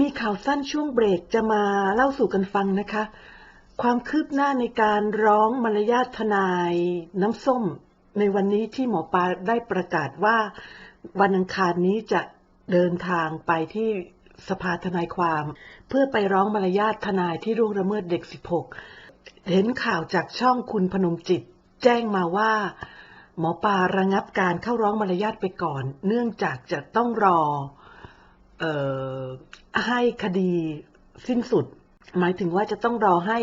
มีข่าวสั้นช่วงเบรกจะมาเล่าสู่กันฟังนะคะ ความคืบหน้าในการร้องมารยาททนายน้ำส้ม ในวันนี้ที่หมอปลาได้ประกาศว่าวันอังคารนี้จะเดินทางไปที่สภาทนายความ เพื่อไปร้องมารยาททนายที่ร่วงละเมิดเด็ก 16 เห็นข่าวจากช่องคุณพนมจิต แจ้งมาว่า หมอปลาระงับการเข้าร้องมารยาทไปก่อน เนื่องจากจะต้องรอเอ่อ ให้คดีสิ้นสุด หมายถึงว่าจะต้องรอให้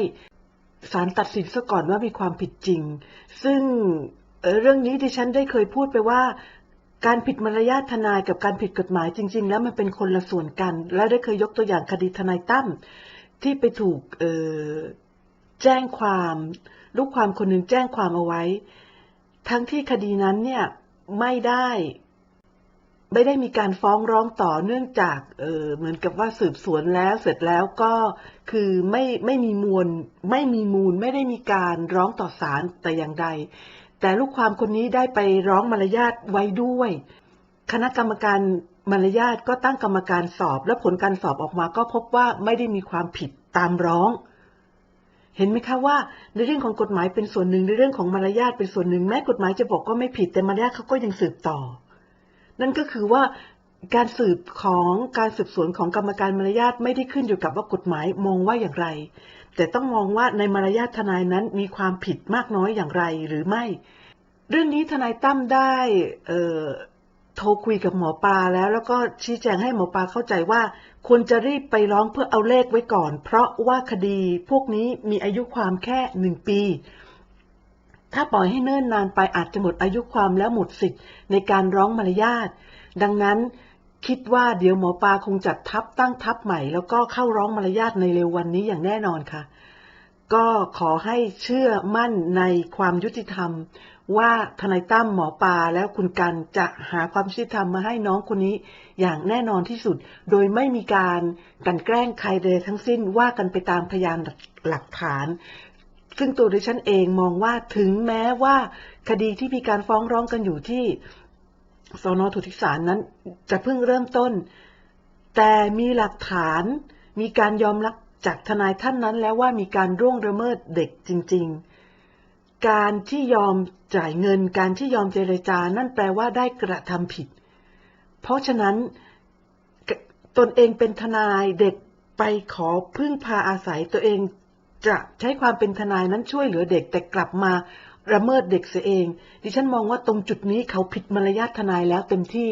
ศาลตัดสินซะก่อนว่ามีความผิดจริง ซึ่งเรื่องนี้ดิฉันได้เคยพูดไปว่า การผิดมารยาททนายกับการผิดกฎหมายจริง ๆ แล้วมันเป็นคนละส่วนกัน และได้เคยยกตัวอย่างคดีทนายตั้มที่ไปถูกแจ้งความลูกความคนหนึ่งแจ้งความเอาไว้ ทั้งที่คดีนั้นเนี่ยไม่ได้ ไม่ได้มีการฟ้องร้องต่อเนื่องจากเออเหมือนกับว่าสืบสวนแล้วเสร็จแล้วก็คือไม่ไม่มีมูลไม่มีมูลไม่ได้มีการร้องต่อศาลแต่อย่างใด แต่ลูกความคนนี้ได้ไปร้องมารยาทไว้ด้วย คณะกรรมการมารยาทก็ตั้งกรรมการสอบ และผลการสอบออกมาก็พบว่าไม่ได้มีความผิดตามร้อง เห็นไหมคะว่าในเรื่องของกฎหมายเป็นส่วนหนึ่งในเรื่องของมารยาทเป็นส่วนหนึ่งแม้กฎหมายจะบอกว่าไม่ผิดแต่มารยาทเขาก็ยังสืบต่อ นั่นก็คือว่าการสืบของการสืบสวนของกรรมการมารยาทไม่ได้ขึ้นอยู่กับว่ากฎหมายมองว่าอย่างไร แต่ต้องมองว่าในมารยาททนายนั้นมีความผิดมากน้อยอย่างไรหรือไม่ เรื่องนี้ทนายตั้มได้เโทรคุยกับหมอปลาแล้ว แล้วก็ชี้แจงให้หมอปลาเข้าใจว่าควรจะรีบไปร้องเพื่อเอาเลขไว้ก่อน เพราะว่าคดีพวกนี้มีอายุความแค่หนึ่งปี ถ้าปล่อยให้เนิ่นนานไปอาจจะหมดอายุความแล้วหมดสิทธิ์ในการร้องมารยาท ดังนั้นคิดว่าเดี๋ยวหมอปลาคงจัดทัพตั้งทัพใหม่ แล้วก็เข้าร้องมารยาทในเร็ววันนี้อย่างแน่นอนค่ะ ก็ขอให้เชื่อมั่นในความยุติธรรม ว่าทนายตั้มหมอปลาแล้วคุณกันจะหาความยุติธรรมมาให้น้องคนนี้อย่างแน่นอนที่สุด โดยไม่มีการกันแกล้งใครใดทั้งสิ้นว่ากันไปตามพยานหลักฐาน ซึ่งตัวดิฉันเองมองว่าถึงแม้ว่าคดีที่มีการฟ้องร้องกันอยู่ที่สนทุติสารนั้น จะเพิ่งเริ่มต้น แต่มีหลักฐาน มีการยอมรับจากทนายท่านนั้นแล้วว่ามีการร่วงละเมิดเด็กจริง ๆ การที่ยอมจ่ายเงิน การที่ยอมเจรจา นั่นแปลว่าได้กระทำผิด เพราะฉะนั้นตนเองเป็นทนายเด็กไปขอพึ่งพาอาศัยตัวเอง จะใช้ความเป็นทนายนั้นช่วยเหลือเด็กแต่กลับมาระเมิดเด็กเสียเอง ดิฉันมองว่าตรงจุดนี้เขาผิดมารยาททนายแล้วเต็มที่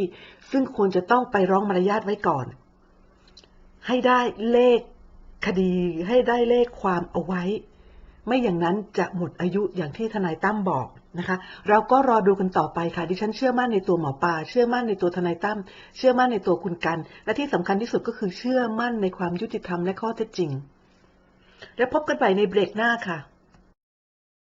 ซึ่งควรจะต้องไปร้องมารยาทไว้ก่อน ให้ได้เลขคดีให้ได้เลขความเอาไว้ ไม่อย่างนั้นจะหมดอายุอย่างที่ทนายตั้มบอกนะคะ เราก็รอดูกันต่อไปค่ะ ดิฉันเชื่อมั่นในตัวหมอปลาเชื่อมั่นในตัวทนายตั้มเชื่อมั่นในตัวคุณกัน และที่สำคัญที่สุดก็คือเชื่อมั่นในความยุติธรรมและข้อเท็จจริง และพบกันใหม่ในเบรกหน้าค่ะ